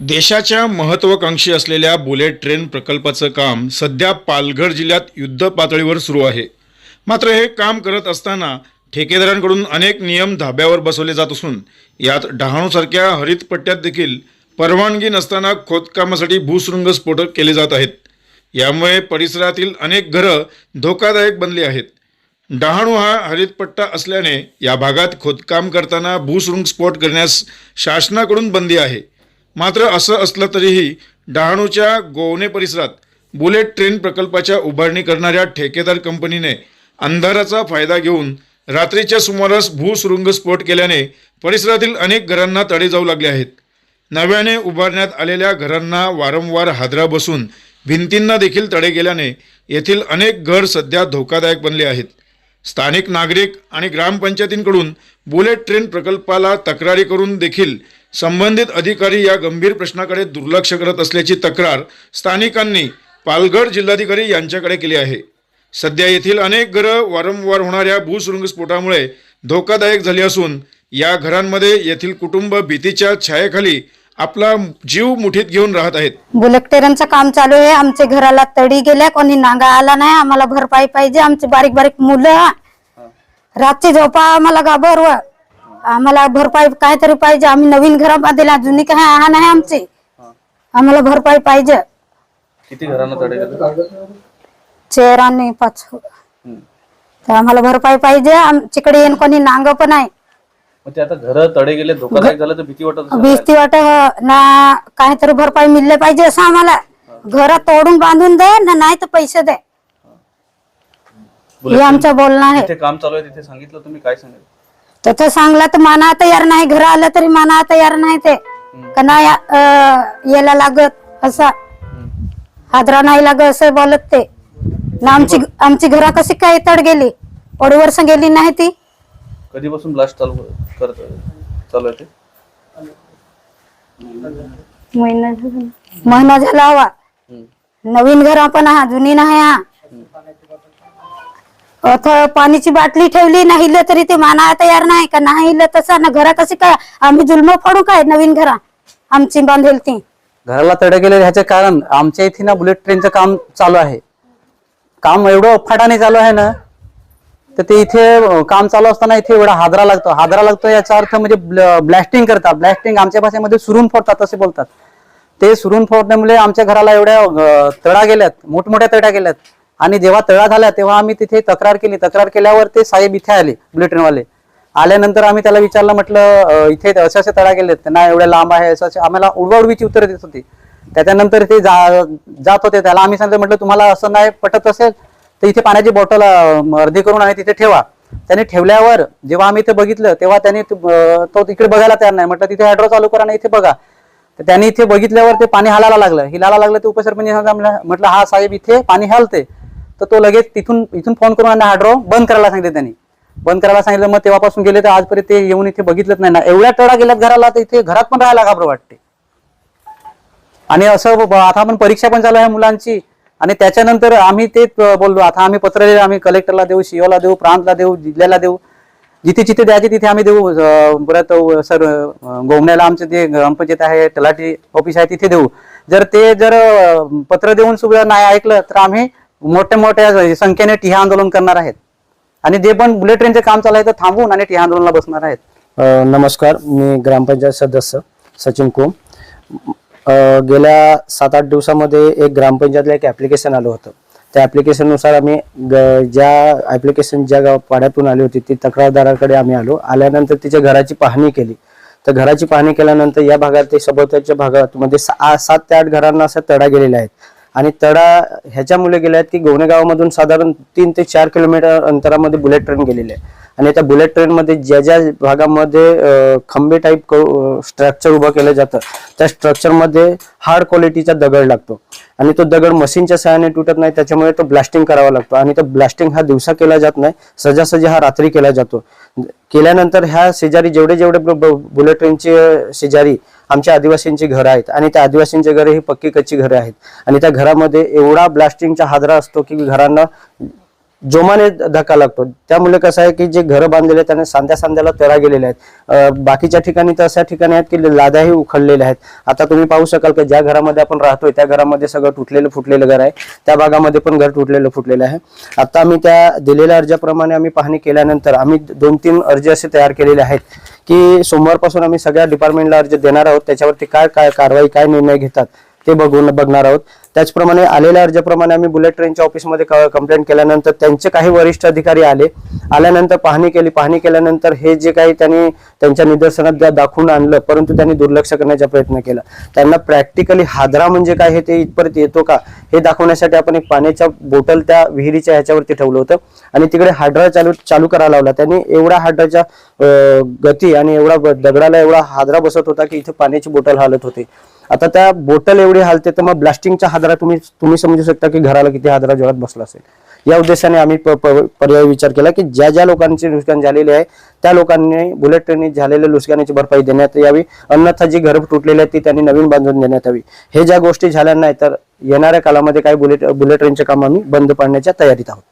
देशाच्या महत्त्वाकांक्षी असलेल्या बुलेट ट्रेन प्रकल्पाचं काम सध्या पालघर जिल्ह्यात युद्ध पातळीवर सुरू आहे. मात्र हे काम करत असताना ठेकेदारांकडून अनेक नियम धाब्यावर बसवले जात असून यात डहाणूसारख्या हरित पट्ट्यात देखील परवानगी नसताना खोदकामासाठी भूसुरुंग केले जात आहेत. यामुळे परिसरातील अनेक घरं धोकादायक बनली आहेत. डहाणू हा हरितपट्टा असल्याने या भागात खोदकाम करताना भूसुरुंग स्फोट करण्यास शासनाकडून बंदी आहे. मात्र असं असलं तरीही डहाणूच्या गोवणे परिसरात बुलेट ट्रेन प्रकल्पाच्या उभारणी करणाऱ्या ठेकेदार कंपनीने अंधाराचा फायदा घेऊन रात्रीच्या सुमारास भूसुरुंग स्फोट केल्याने परिसरातील अनेक घरांना तडे जाऊ लागले आहेत. नव्याने उभारण्यात आलेल्या घरांना वारंवार हादरा बसून भिंतींना देखील तडे गेल्याने येथील अनेक घर सध्या धोकादायक बनले आहेत. स्थानिक नागरिक आणि ग्रामपंचायतींकडून बुलेट ट्रेन प्रकल्पाला तक्रारी करून देखील संबंधित अधिकारी या गंभीर प्रश्नाकडे दुर्लक्ष करत असल्याची तक्रार स्थानिकांनी पालघर जिल्हाधिकारी यांच्याकडे केली आहे. सध्या येथील अनेक घरं वारंवार होणाऱ्या भूसुरुंगस्फोटामुळे धोकादायक झाली असून या घरांमध्ये येथील कुटुंब भीतीच्या छायेखाली आपला जीव मुठीत घेऊन राहत आहेत. बुलेट ट्रेनचं काम चालू आहे. आमच्या घराला तडी गेल्या कोणी नांगा आला नाही. आम्हाला भरपाई पाहिजे. आमची बारीक बारीक मुलं. रातची झोपा आम्हाला घाबरव आम्हाला भरपाई काहीतरी पाहिजे. आम्ही नवीन घरामध्ये जुनी काय हा नाही आमची. आम्हाला भरपाई पाहिजे. किती घरांना तडे गेले? चेअर आणि पाच. तर आम्हाला भरपाई पाहिजे. आमच्याकडे येऊन कोणी नांग पण आहे मग ते आता घर तडे गेले धोकादायक झालं तर भीती वाटत असेल भीती वाट ना काहीतरी भरपाई मिळले पाहिजे असं आम्हाला. घरात तोडून बांधून दे ना नाही तर पैसे दे. हे. आमचं बोलणं आहे. तिथे काम चालू आहे तिथे सांगितलं तुम्ही काय सांगेल तसं सांगला तर माना तयार नाही घर आलं तरी माना तयार नाही ते. का नाही अं, यायला लागत? असा. हादरा नाही लागत असं बोलत ते. ना आमची आमची घरा कशी काय तड गेली? एवढी वर्ष गेली नाही ती. कधीपासून ब्लास्ट चालू करत चालू आहे ते? महिना झाला. महिना झाला हवा. नवीन घर आपण हा जुनी नाही हा पाण्याची बाटली ठेवली नाही तरी ते माना तयार नाही का? नाही तसं ना घरा कसे काय आम्ही जुलम फोडू काय नवीन घरा? आमची बांधेल ती. घराला तडे गेले ह्याचे कारण आमच्या इथे ना बुलेट ट्रेनचं काम चालू आहे. काम एवढं अफाटाने चालू आहे ना तर ते इथे काम चालू असताना इथे एवढा हादरा लागतो. हादरा लागतो याचा अर्थ म्हणजे ब्लॅस्टिंग करतात. ब्लॅस्टिंग आमच्या भाषेमध्ये सुरून फोडतात असे बोलतात. ते सुरून फोडण्यामुळे आमच्या घराला एवढ्या तडा गेल्यात मोठमोठ्या तड्या गेल्यात. आणि जेव्हा तळा झाला तेव्हा आम्ही तिथे तक्रार केली. तक्रार केल्यावर ते साहेब इथे आले बुलेटिनवाले. आल्यानंतर आम्ही त्याला विचारलं म्हटलं इथे असे असे तळा गेलेत. नाही एवढ्या लांब आहे असं असे. आम्हाला उडवाउडवीची उत्तरं देत होती. त्याच्यानंतर ते जा जात होते. त्याला आम्ही सांगितलं म्हटलं तुम्हाला असं नाही पटत असेल तर इथे पाण्याची बॉटल अर्धी करून आणि तिथे ठेवा. त्याने ठेवल्यावर जेव्हा आम्ही इथे बघितलं तेव्हा त्याने तो तिकडे बघायला तयार नाही. म्हटलं तिथे हायड्रो चालू करा आणि इथे बघा. तर त्यांनी इथे बघितल्यावर ते पाणी हालायला लागलं. हिलायला लागलं ते उपसरपंच सांगितलं म्हटलं हा साहेब इथे पाणी हलते तर तो लगेच तिथून इथून फोन करून आणि हायड्रो बंद करायला सांगितले त्यांनी. बंद करायला सांगितलं मग तेव्हापासून गेले तर आजपर्यंत ते येऊन इथे बघितलंच नाही ना. एवढ्या टळा गेल्यात घराला तर इथे घरात पण राहायला घाबर वाटते. आणि असं आता आपण परीक्षा पण चालू आहे मुलांची. आणि त्याच्यानंतर आम्ही ते बोललो आता आम्ही पत्र लिहिलं आम्ही कलेक्टरला देऊ सीओला देऊ प्रांतला देऊ जिल्ह्याला देऊ. जिथे जिथे द्यायचे तिथे आम्ही देऊ परत सर गोमण्याला आमचं जे ग्रामपंचायत आहे तलाठी ऑफिस आहे तिथे देऊ. जर ते जर पत्र देऊन सुद्धा नाही ऐकलं तर आम्ही मोठ्या मोठ्या संख्येने टिहा आंदोलन करणार आहेत. आणि जे पण बुलेट ट्रेनचे काम चालू आहे ते थांबवून आणि टिहा आंदोलनाला बसणार आहेत. नमस्कार मी ग्रामपंचायत सदस्य सचिन कोम. गेल्या सात आठ दिवसामध्ये एक ग्रामपंचायतला एक ॲप्लिकेशन आलं होतं. त्या ॲप्लिकेशननुसार आम्ही ग- ज्या ॲप्लिकेशन ज्या गाव पाड्यातून आली होती ती तक्रारदाराकडे आम्ही आलो. आल्यानंतर तिच्या घराची पाहणी केली. तर घराची पाहणी केल्यानंतर या भागात ते सभोवतालच्या भागात म्हणजे सा- सात ते आठ घरांना असा तडा गेलेला आहेत आणि तडा ह्याच्यामुळे गेल्या आहेत की गोवणेगावमधून साधारण तीन ते चार किलोमीटर अंतरामध्ये बुलेट ट्रेन गेलेली आहे. आणि त्या बुलेट ट्रेनमध्ये ज्या ज्या भागामध्ये खंबे टाईप स्ट्रक्चर उभं केलं जातं त्या स्ट्रक्चरमध्ये हार्ड क्वालिटीचा दगड लागतो. आणि तो दगड मशीनच्या सहाय्याने तुटत नाही त्याच्यामुळे तो ब्लास्टिंग करावा लागतो. आणि तो ब्लास्टिंग हा दिवसा केला जात नाही सजासजी हा रात्री केला जातो. केल्यानंतर ह्या शेजारी जेवढे जेवढे बुलेट ट्रेनचे शेजारी आमच्या आदिवासींची घरं आहेत. आणि त्या आदिवासींची घरं ही पक्की कच्ची घरं आहेत. आणि त्या घरामध्ये एवढा ब्लास्टिंगचा हादरा असतो की घरांना जोमाने धक्का लागतो. त्यामुळे कसं आहे की जे घरं बांधलेले आहेत त्यांना सांध्या सांध्याला तेरा गेलेले आहेत बाकीच्या ठिकाणी तर अशा ठिकाणी आहेत की लादाही उखडलेल्या आहेत. आता तुम्ही पाहू शकाल की ज्या घरामध्ये आपण राहतोय त्या घरामध्ये सगळं तुटलेलं फुटलेलं घर आहे. त्या भागामध्ये पण घर तुटलेलं फुटलेलं आहे. आता आम्ही त्या दिलेल्या अर्जाप्रमाणे आम्ही पाहणी केल्यानंतर आम्ही दोन तीन अर्ज असे तयार केलेले आहेत की सोमवारपासून आम्ही सगळ्या डिपार्टमेंटला अर्ज देणार आहोत. त्याच्यावरती काय काय कारवाई काय निर्णय घेतात ते बघून बघणार आहोत. त्याचप्रमाणे आलेल्या अर्जाप्रमाणे आम्ही बुलेट ट्रेनच्या ऑफिसमध्ये कंप्लेंट केल्यानंतर त्यांचे काही वरिष्ठ अधिकारी आले. आल्यानंतर पाहणी केली. पाहणी केल्यानंतर हे जे काही त्यांनी त्यांच्या निदर्शनात दाखवून आणलं परंतु त्यांनी दुर्लक्ष करण्याचा प्रयत्न केला. त्यांना प्रॅक्टिकली हादरा म्हणजे काय हे ते इथपर्यंत येतो का हे दाखवण्यासाठी आपण एक पाण्याच्या बोटल त्या विहिरीच्या ह्याच्यावरती ठेवलं होतं. आणि तिकडे हादरा चालू चालू करायला लावला. त्यांनी एवढा हादराच्या गती आणि एवढा दगडाला एवढा हादरा बसत होता की इथे पाण्याची बोटल हालत होती. आता त्या बोटल एवढी हालते तर मग ब्लास्टिंगचा हादरा तुम्ही तुम्ही समजू शकता की घराला किती हादरा जोरात बसला असेल. या उद्देशाने आम्ही प- पर्याय विचार केला की ज्या ज्या लोकांचे नुकसान झालेले आहे त्या लोकांनी बुलेट ट्रेनने झालेल्या नुकसानीची भरपाई देण्यात यावी. अन्यथा जी घरं तुटलेली आहेत ती त्यांनी नवीन बांधून देण्यात यावी. हे ज्या गोष्टी झाल्या नाही तर येणाऱ्या काळामध्ये काही बुलेट बुलेट ट्रेनचे काम आम्ही बंद पाडण्याच्या तयारीत आहोत.